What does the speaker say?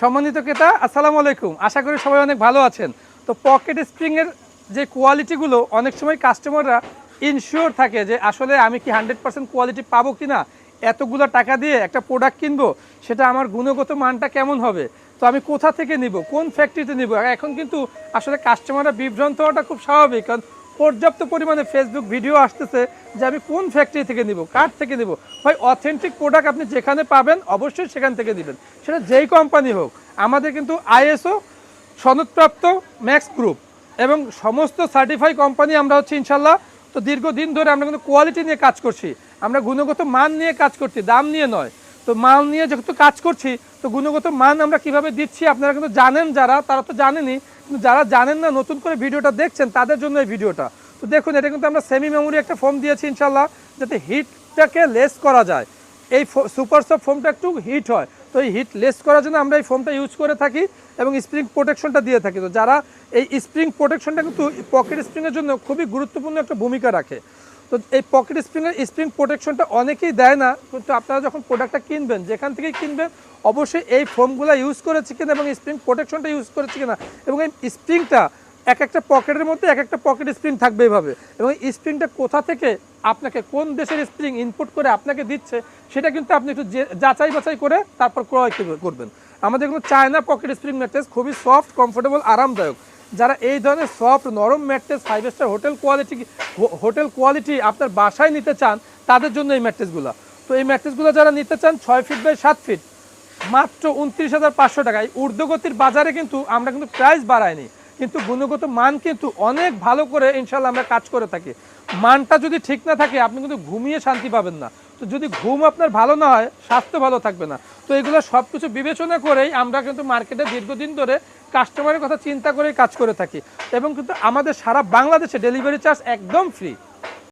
সম্মানিত ক্রেতা, আসসালামু আলাইকুম। আশা করি সবাই অনেক ভালো আছেন। তো পকেট স্প্রিংয়ের যে কোয়ালিটিগুলো অনেক সময় কাস্টমাররা ইনশিওর থাকে যে আসলে আমি কি হান্ড্রেড পার্সেন্ট কোয়ালিটি পাবো কি না এতগুলো টাকা দিয়ে একটা প্রোডাক্ট কিনবো, সেটা আমার গুণগত মানটা কেমন হবে? তো আমি কোথা থেকে নিব? কোন ফ্যাক্টরিতে নিব? এখন কিন্তু আসলে কাস্টমাররা বিভ্রান্ত হওয়াটা খুব স্বাভাবিক, কারণ পর্যাপ্ত পরিমাণে ফেসবুক ভিডিও আসতেছে যে আমি কোন ফ্যাক্টরি থেকে নিব, কার থেকে নিব। ভাই অথেন্টিক প্রোডাক্ট আপনি যেখানে পাবেন অবশ্যই সেখান থেকে দিবেন। সেটা যেই কোম্পানি হোক, আমাদের কিন্তু আইএসও সনদপ্রাপ্ত ম্যাক্স গ্রুপ এবং সমস্ত সার্টিফাই কোম্পানি আমরা হচ্ছে ইনশাল্লাহ, তো দীর্ঘদিন ধরে আমরা কিন্তু কোয়ালিটি নিয়ে কাজ করছি। আমরা গুণগত মান নিয়ে কাজ করছি, দাম নিয়ে নয়। তো মাল নিয়ে যেহেতু কাজ করছি, তো গুণগত মান আমরা কীভাবে দিচ্ছি আপনারা কিন্তু জানেন যারা, তারা তো জানেনই যারা জানেন না, নতুন করে ভিডিওটা দেখছেন, তাদের জন্য এই ভিডিওটা। তো দেখুন, এটা কিন্তু আমরা সেমি মেমোরি একটা ফোম দিয়েছি ইনশাল্লাহ যাতে হিটটাকে লেস করা যায়। এই সুপার সফট ফোমটা একটু হিট হয়, তো এই হিট লেস করার জন্য আমরা এই ফোমটা ইউজ করে থাকি এবং স্প্রিং প্রোটেকশনটা দিয়ে থাকি। তো যারা এই স্প্রিং প্রোটেকশনটা কিন্তু পকেট স্প্রিংয়ের জন্য খুবই গুরুত্বপূর্ণ একটা ভূমিকা রাখে। তো এই পকেট স্প্রিংয়ের স্প্রিং প্রোটেকশনটা অনেকেই দেয় না, কিন্তু আপনারা যখন প্রোডাক্টটা কিনবেন, যেখান থেকেই কিনবেন, অবশ্যই এই ফোমগুলো ইউজ করেছে কিনা এবং স্প্রিং প্রোটেকশনটা ইউজ করেছে কিনা এবং এই স্প্রিংটা এক একটা পকেটের মধ্যে এক একটা পকেট স্প্রিং থাকবে এভাবে এবং এই স্প্রিংটা কোথা থেকে আপনাকে কোন দেশের স্প্রিং ইনপুট করে আপনাকে দিচ্ছে, সেটা কিন্তু আপনি একটু যাচাই বাছাই করে তারপর ক্রয় করবে- করবেন। আমাদের কিন্তু চায়না পকেট স্প্রিং ম্যাট্রেস খুবই সফট কমফোর্টেবল আরামদায়ক। যারা এই ধরনের সফট নরম mattress five star hotel quality hotel quality আপনার বাসায় নিতে চান, তাদের জন্য এই ম্যাট্রেসগুলো। তো এই ম্যাট্রেসগুলো যারা নিতে চান, ছয় ফিট বাই সাত ফিট মাত্র উনত্রিশ হাজার পাঁচশো টাকায়। ঊর্ধ্বগতির বাজারে কিন্তু আমরা কিন্তু প্রাইস বাড়াইনি, কিন্তু গুণগত মান কিন্তু অনেক ভালো করে ইনশাল্লাহ আমরা কাজ করে থাকি। মানটা যদি ঠিক না থাকে, আপনি কিন্তু ঘুমিয়ে শান্তি পাবেন না। তো যদি ঘুম আপনার ভালো না হয়, স্বাস্থ্য ভালো থাকবে না। তো এগুলো সব কিছু বিবেচনা করেই আমরা কিন্তু মার্কেটে দীর্ঘদিন ধরে কাস্টমারের কথা চিন্তা করেই কাজ করে থাকি। এবং কিন্তু আমাদের সারা বাংলাদেশে ডেলিভারি চার্জ একদম ফ্রি